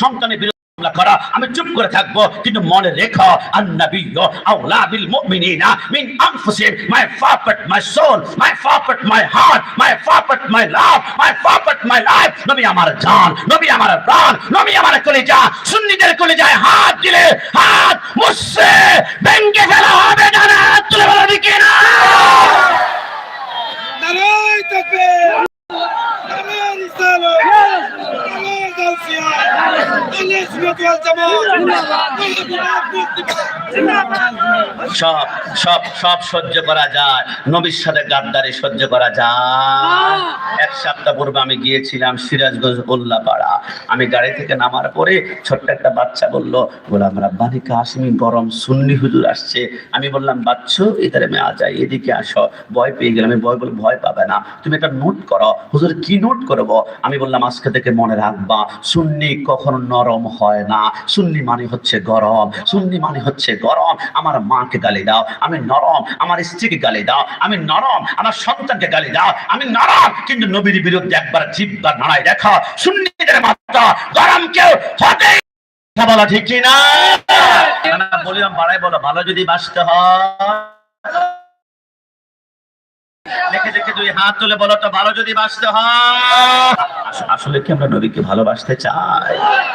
সন্তানের বিরুদ্ধে করা, আমি চুপ করে থাকব। কিন্তু মনে রেখো, আন্নাবিয়্য আওলা বিল মুমিনিনা মিন আনফুসিহিম। My perfect my soul, my my heart, my my love, my my life. নবী আমার জান, নবী আমার প্রাণ, নবী আমার কলিজা। সুন্নিদের কলিজায় হাত দিলে হাত মুসছে ভেঙ্গে ফেলা হবে জানা হাত তুলে বলো দিকে না নারায় তাকবীর নারায় রিসালাত নারায় গাউসিয়া আহলে সুন্নাত ওয়াল জামাত সব সব সব সহ্য করা যায়। নবীর সাথে গাদ্দারি সহ্য করা যায়। এক সপ্তাহ পূর্বে আমি গিয়েছিলাম সিরাজগঞ্জ উল্লাপাড়া আমি গাড়ি থেকে নামার পরে ছোট্ট একটা বাচ্চা বলল, গোলাম রাব্বানি কাশ্মী গরম সুন্নি হুজুর আসছে। আমি বললাম, বাচ্চু এদের আমি আ যাই এদিকে আসো। ভয় পেয়ে গেলাম। আমি ভয় বলে ভয় পাবে না। তুমি একটা নোট করো। হুজুর, কি নোট করব? আমি বললাম, আজকে থেকে মনে রাখবা, সুন্নি কখনো নরম হয় না। সুন্নি মানে হচ্ছে গরম। সুন্নি মানে হচ্ছে গরম। আমার মাকে গালি দাও। আমি নরম আমার স্ত্রীকে গালি দাও। আমি নরম আমার সন্তানকে গালি দাও। আমি নরম কিন্তু নবীর বিরুদ্ধে একবার জিব্বা নাড়াই দেখা শূন্যদের মাত্রা গরম কেউ হতে বলা ঠিক না, বলিলাম বাড়াই বলো ভালো যদি বাঁচতে হয়। দেখে দুই হাত তুলে বলো তো ভালো যদি বাঁচতে হয়। আসলে কি আমরা নবীকে ভালোবাসতে চাই?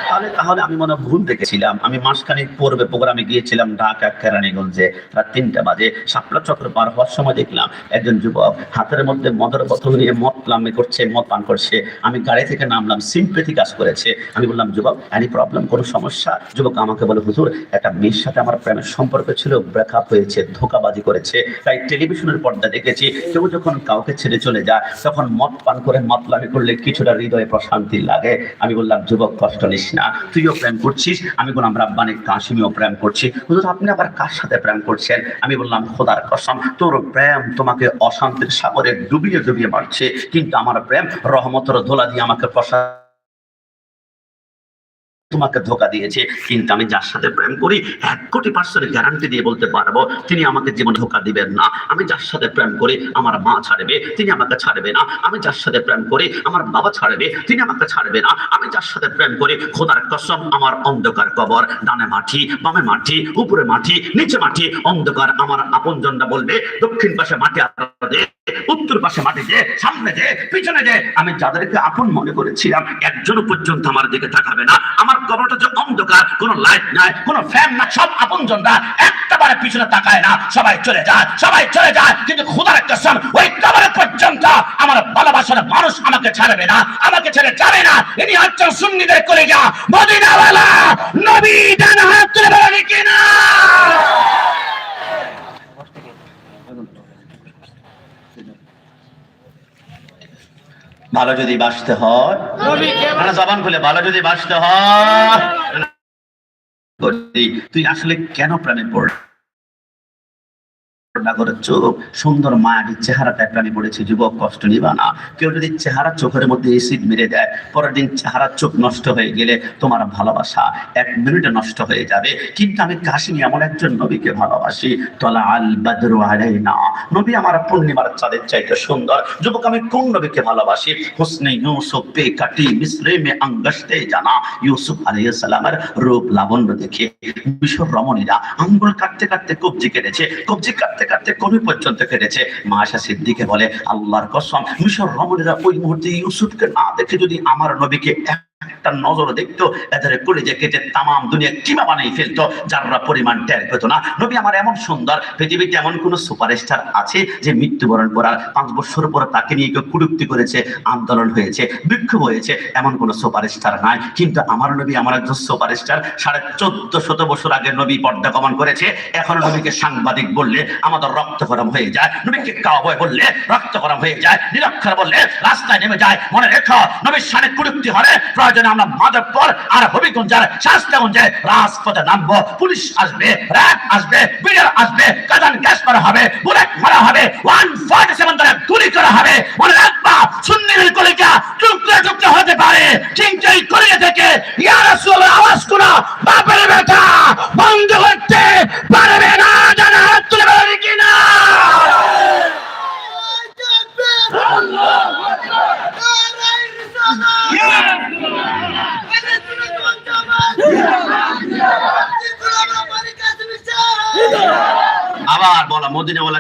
তাহলে তাহলে আমি মনে ভুল দেখেছিলাম। আমি মাসখানেক পূর্বে প্রোগ্রামে গিয়েছিলাম ঢাকা, কেরানীগঞ্জে, রাত তিনটা বাজে। শাপলা চক্র পার হওয়ার সময় দেখলাম একজন যুবক হাতের মধ্যে মদের বোতল নিয়ে মদ লামে করছে, মদ পান করছে। আমি গাড়ি থেকে নামলাম, সিম্পেথি কাজ করেছে। আমি বললাম, যুবক এনি প্রবলেম কোনো সমস্যা? যুবক আমাকে বলে, হুজুর, একটা মেয়ের সাথে আমার প্রেমের সম্পর্ক ছিল ব্রেকআপ হয়েছে, ধোকাবাজি করেছে। তাই টেলিভিশনের পর্দা দেখেছি। কেউ যখন কাউকে ছেড়ে চলে যায়, তখন মদ পান করে মতলামি করলে কিছুটা হৃদয়ে প্রশান্তি লাগে। আমি বললাম, যুবক, কষ্ট নিস না। তুইও প্রেম করছিস, আমি বললাম রাব্বানি, কাশিমিও প্রেম করছি। হুজুর, আপনি আবার কার সাথে প্রেম করছেন? আমি বললাম, খোদার কসম, তোর প্রেম তোমাকে অশান্তির সাগরে ডুবিয়ে ডুবিয়ে মারছে। কিন্তু আমার প্রেম রহমতর ধোলা দিয়ে আমাকে প্রশান্ত তোমাকে ধোকা দিয়েছে। কিন্তু আমি যার সাথে প্রেম করি এক কোটি পার্সেন্ট গ্যারান্টি দিয়ে বলতে পারব তিনি আমাকে জীবন ধোকা দিবেন না। আমি যার সাথে প্রেম করি আমার মা ছাড়বে তিনি আমাকে ছাড়বে না। আমি যার সাথে প্রেম করি আমার বাবা ছাড়বে তিনি আমাকে ছাড়বে না। আমি যার সাথে প্রেম করি খোদার কসম আমার অন্ধকার কবর ডানে মাটি বামে মাটি উপরে মাটি নিচে মাটি অন্ধকার। আমার আপনজনরা বলবে দক্ষিণ পাশে মাটি দে, উত্তর পাশে মাটি দে সামনে দে পিছনে দে। আমি যাদেরকে আপন মনে করেছিলাম একজন পর্যন্ত আমার দিকে তাকাবে না। আমার কবরটা যে অন্ধকার, কোনো লাইট নাই, কোনো ফ্যান না সব আপনজনরা একটাবারে পিছনে তাকায় না। সবাই চলে যায়, সবাই চলে যায়, কিন্তু খুদার কসম ওই কবরে পর্যন্ত আমার ভালোবাসার মানুষ আমাকে ছাড়বে না, আমাকে ছেড়ে যাবে না। ইনি হচ্ছেন সুন্নিদের করে যা মদিনাওয়ালা, নবী ডান হাত তুলে বলেন কিনা ভালো যদি বাঁচতে হয়। মানে জবান খুলে ভালো যদি বাঁচতে হয়। তুই আসলে কেন প্রাণে পড় নাগরের চোখ, সুন্দর মায়াবী চেহারাটা প্রাণী পড়েছে যুবক কষ্ট নিবা না। কেউ যদি চেহারা চোখের মধ্যে এসিড মেরে দেয়, পরের দিন চেহারা চোখ নষ্ট হয়ে গেলে তোমার ভালোবাসা এক মিনিটে নষ্ট হয়ে যাবে। কিন্তু আমি কাশিনী, এমন একজন নবীকে ভালোবাসি তলা আল বাদরু আলাইনা। নবী আমার পূর্ণিমার চাঁদের চাইতে সুন্দর। যুবক, আমি কোন নবীকে ভালোবাসি? হুসনে ইউসুফ পে কাটি মিসরে মে আঙ্গাসতে জানা। ইউসুফ আলাইহিস সালামের রূপ লাবণ্য দেখে মিশর রমণীরা আঙ্গুল কাটতে কাটতে কবজি কেটেছে। কবজি কাটতে কাটতে কবি পর্যন্ত কেটেছে। মা আশা সিদ্দিকে বলে, আল্লাহর কসম, মিশর রমণীরা ওই মুহূর্তে ইউসুফকে না দেখে যদি আমার নবীকে একটা নজর দেখতো, এদের কলেজে কেটে তামাম দুনিয়া কিমা বানাই ফেলতো যারা পরিমাণ টের পেত না। নবী আমার এমন সুন্দর, পৃথিবীতে এমন কোন সুপারস্টার আছে যে মৃত্যুবরণ করার পাঁচ বছর পর তাকে নিয়ে কেউ কুরুক্তি করেছে, আন্দোলন হয়েছে, বিক্ষোভ হয়েছে, এমন কোন সুপারস্টার নাই। কিন্তু আমার নবী আমার একজন সুপারস্টার, সাড়ে চোদ্দ শত বছর আগে নবী পর্দা গমন করেছে, এখন নবীকে সাংবাদিক বললে আমাদের রক্ত গরম হয়ে যায়, নবীকে কাউবয় বললে রক্ত গরম হয়ে যায়, নিরক্ষর বললে রাস্তায় নেমে যায়, মনে রেখো, নবীর সাড়ে কুরুক্তি হলে প্রয়োজনে মাধবপুর আর হবিগঞ্জের শাস্তাগঞ্জে রাজপথে পুলিশ আসবে, র্যাব আসবে বিডিআর আসবে কাজান গ্যাস হবে, বুলেট মারা হবে, ওয়ান সেভেন গুলি করা হবে। মনে রাখবা কলিকা টুকরে টুকরে হতে পারে। এই কলিকা থেকে ইয়া রাসূলুল্লাহ আওয়াজ করা বাপের বেটা বন্ধ করতে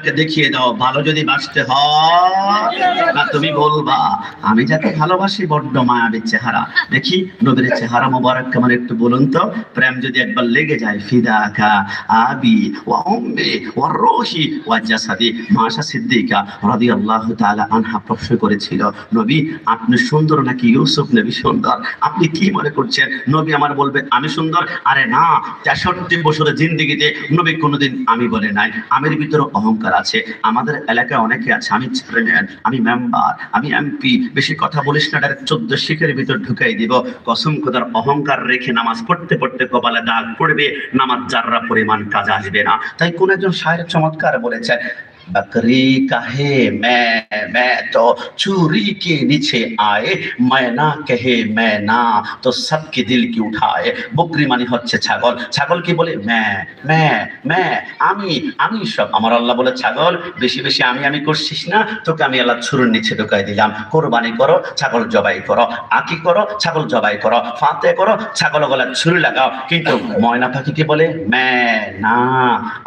মদিনাওয়ালাকে দেখিয়ে দাও, ভালো যদি বাঁচতে হয় তুমি বলবা, আমি যাকে ভালোবাসি বড্ড মায়াবী চেহারা। দেখি, নবীর চেহারা মোবারক কেমন একটু বলুন তো, প্রেম যদি একবার লেগে যায় ফিদাকা আবি জাসাদি। সিদ্দিকা আনহা প্রশ্ন করেছিল, নবী, আপনি সুন্দর নাকি ইউসুফ নবী সুন্দর? আপনি কি মনে করছেন? নবী আমার বলবে, আমি সুন্দর। আরে না, তেষট্টি বছরের জিন্দিগিতে নবী কোনোদিন আমি বলে নাই। আমের ভিতরে অহংকার আছে। আমাদের এলাকায় অনেকে আছে। আমি চেয়ারম্যান আমি মেম্বার আমি এমপি বেশি কথা বলিস না ডাইরেক্ট চোদ্দ শিখের ভিতর ঢুকাই দিব। কসম খোদার অহংকার রেখে নামাজ পড়তে পড়তে কপালে দাগ পড়বে, নামাজ যাররা পরিমাণ কাজ আসবে না। তাই কোন একজন সাহেব চমৎকার বলেছেন बकरी कहे मैं मैं तो चूरी के नीचे आए मैं না कहे मैं না তো সবকে দিল কি উঠায় বকরি মানে হচ্ছে ছাগল ছাগল কি বলে ম্যা ম্যা ম্যা আমি আমি সব আমার আল্লাহ বলে ছাগল বেশি বেশি আমি আমি করছিস না তোকে আমি আল্লাহ ছুরুর নিচে ঢুকাই দিলাম কোরবানি করো ছাগল জবাই করো আকি করো ছাগল জবাই করো ফাতে করো ছাগল গলা ছুরি লাগাও কিন্তু ময়না পাখি কি বলে ম্যা না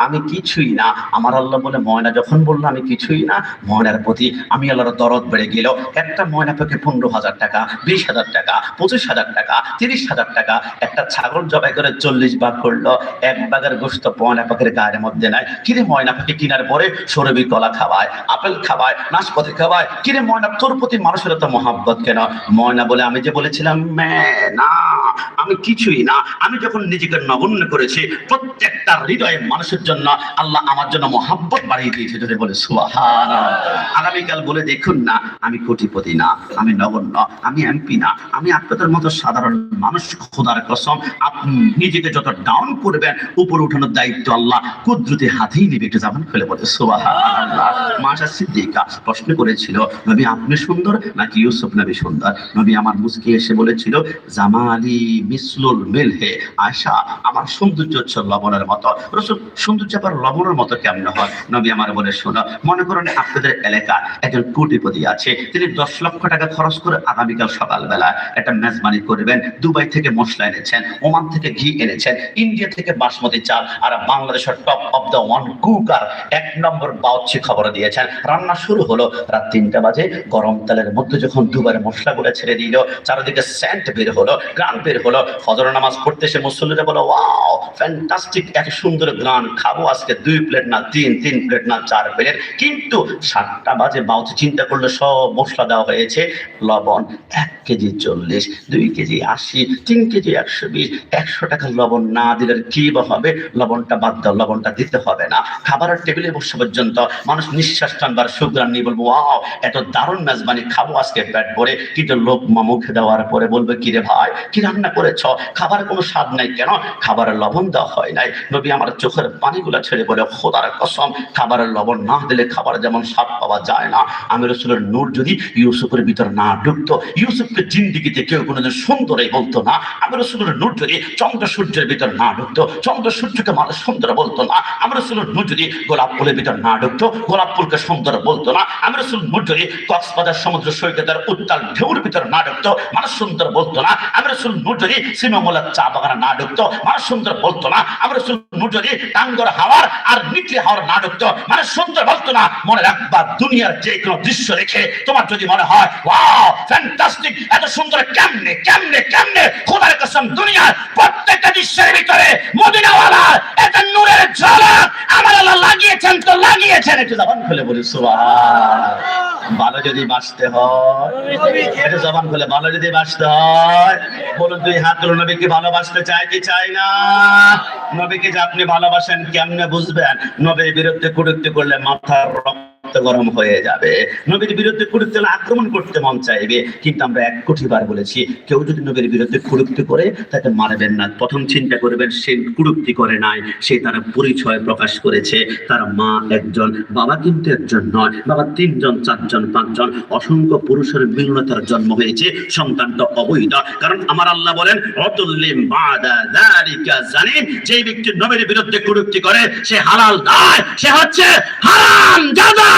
আমি কিছুই না আমার আল্লাহ বলে ময়না যখন বলল আমি কিছুই না। ময়নার প্রতি আমি আল্লাহর দরদ বেড়ে গেল। একটা ময়না পাখি পনেরো হাজার টাকা বিশ হাজার টাকা পঁচিশ হাজার টাকা তিরিশ হাজার টাকা। একটা ছাগল জবাই করে চল্লিশ ভাগ করল। এক বাগের গোস্ত ময়না পাখির গায়ের মধ্যে নাই। কিরে ময়না পাখি কিনার পরে সরবি কলা খাওয়ায় আপেল খাওয়ায় নাশপাতি খাওয়ায়? কিরে ময়না তোর প্রতি মানুষের তো মহাব্বত কেন? ময়না বলে আমি যে বলেছিলাম "ম্যা, না আমি কিছুই না। আমি যখন নিজেকে নগণ্য করেছি, প্রত্যেকটা হৃদয়ে মানুষের জন্য আল্লাহ আমার জন্য মহাব্বত বাড়িয়ে দিয়েছে, যদি বলে আগামীকাল বলে দেখুন না, আমি কোটিপতি না, আমি নগণ্য, আমি এমপি না, আমি আপনাদের মতো সাধারণ মানুষ, খোদার কসম, আপনি নিজেকে যত ডাউন করবেন, উপরে উঠানোর দায়িত্ব আল্লাহ কুদরতি হাতেই নিবে, একটু জামান খুলে বলে সুবাহান মাসা সিদ্দিকা প্রশ্ন করেছিল, নবী আপনি সুন্দর নাকি ইউসুফ নবী সুন্দর? নবী আমার মুসকি এসে বলেছিল, জামালি মিসলুল মিলহে আমার সৌন্দর্য হচ্ছে লবণের মতো। রসুল, সৌন্দর্য আবার লবণের মতো কেমন হয়? নবী আমার বলে, শোনো, মনে করেন আপনাদের এলাকার একজন কোটিপতি আছে, তিনি দশ লক্ষ টাকা খরচ করে আগামীকাল সকালবেলা একটা মেজবানি করবেন, দুবাই থেকে মশলা এনেছেন, ওমান থেকে ঘি এনেছেন, ইন্ডিয়া থেকে বাসমতি চাল, আর বাংলাদেশের top of the one cooker এক নম্বর বাউচ্ছি খবর দিয়েছেন। রান্না শুরু হলো রাত তিনটা বাজে, গরম তেলের মধ্যে যখন দুবারে মশলাগুলো ছেড়ে দিল, চারিদিকে স্যান্ট বের হলো গ্রান বের হলো, ফজর নামাজ পড়তে সে মুসল্লিরা বলো, ওয়াও ফ্যান্টাস্টিক এক সুন্দর গ্রান খাব আজকে দুই প্লেট না তিন তিন প্লেট না চার প্লেট। কিন্তু সাতটা বাজে বাউচি চিন্তা করলে, সব মশলা দেওয়া হয়েছে, লবণ এক কেজি চল্লিশ, দুই কেজি আশি, তিন কেজি একশো বিশ, একশো টাকা লবণ না দিলে কি বা হবে? লবণটা বাদ দাও, লবণটা দিতে হবে না। খাবারের টেবিলে বসে পর্যন্ত মানুষ নিঃশ্বাস টানবার সুগ্রান নিয়ে বলব, ওয়াও, এত দারুণ মেজবানি খাব আজকে পেট ভরে। কিন্তু লোক মুখে দেওয়ার পরে বলবে কি রে ভাই, কি রান্না করেছ, খাবার কোনো স্বাদ নাই কেন? খাবারের লবণ দেওয়া হয় নাই। নবী আমার চোখের পানিগুলা ছেড়ে বলে, খোদার কসম, খাবারের লবণ না দিলে খাবার যেমন স্বাদ পাওয়া যায় না। আমি রসুলের নূর যদি ইউসুফের ভিতর না ঢুকতো ইউসুফকে জিন্দিগিতে কেউ কোনোদিন সুন্দরই বলতো না। আমি রসুলের নূর যদি চন্দ্র সূর্যের ভিতর না ঢুকতো চন্দ্র সূর্যকে মানুষ সুন্দর বলতো না। আমি রসুলের নূর যদি গোলাপ ফুলের ভিতর না ঢুকতো গোলাপ ফুলকে সুন্দর বলতো না। আমি রসুল নূর যদি কক্সবাজার সমুদ্র সৈকতের উত্তাল ঢেউর ভিতর না ঢুকতো মানুষ সুন্দর বলতো না। আমি রসুল যদি সিমামুলার চা বাগানে না ঢুকতো মানুষ সুন্দর বলতো না। আমি রসুল নূর যদি টাঙ্গর হাওয়ার আর নিকলি হাওয়ার না ঢুকতো। মানুষ সুন্দর বলতো না, মনে রাখবা দুনিয়ার যে কোনো দৃশ্য দেখে তোমার যদি মনে হয়, ওয়াও ফ্যান্টাস্টিক এত সুন্দর, কেমনে কেমনে কেমনে, খোদার কসম দুনিয়ার প্রত্যেকটা দৃশ্যের ভিতরে মদিনাওয়ালা একটা নূরের ঝলক আমার আল্লাহ লাগিয়েছেন, তো লাগিয়েছেন। একটু জবান খুলে বলি সুবহান ভালো যদি বাঁচতে হয় জবান খুলে ভালো যদি বাঁচতে হয়, বলুন তুই হাত তুলো নবীকে ভালোবাসতে চাই কি চাই না? নবীকে যে আপনি ভালোবাসেন কেমনে বুঝবেন? নবীর বিরুদ্ধে কুরুক্তি করলে মাথার রক্ত গরম হয়ে যাবে। নবীর বিরুদ্ধে কুরুক্তি হলে আক্রমণ করতে মন চাইবে, কিন্তু আমরা এক কোটি বার বলেছি, কেউ যদি নবীর বিরুদ্ধে কুরুক্তি করে, তাকে মারবেন না। প্রথম চিন্তা করবেন, সে কুরুক্তি করে নাই, সে তার পরিচয় প্রকাশ করেছে। তার মা একজন, বাবা কিন্তু একজন নয়। বাবা তিনজন, চারজন, পাঁচজন অসংখ্য পুরুষের মিলনতার জন্ম হয়েছে। সন্তানটা অবৈধ। কারণ আমার আল্লাহ বলেন, অতুল্লিম বাদা যালিকা জালিম। যে ব্যক্তি নবীর বিরুদ্ধে কুরুক্তি করে, সে হালাল দায় সে হচ্ছে হারাম জাদা।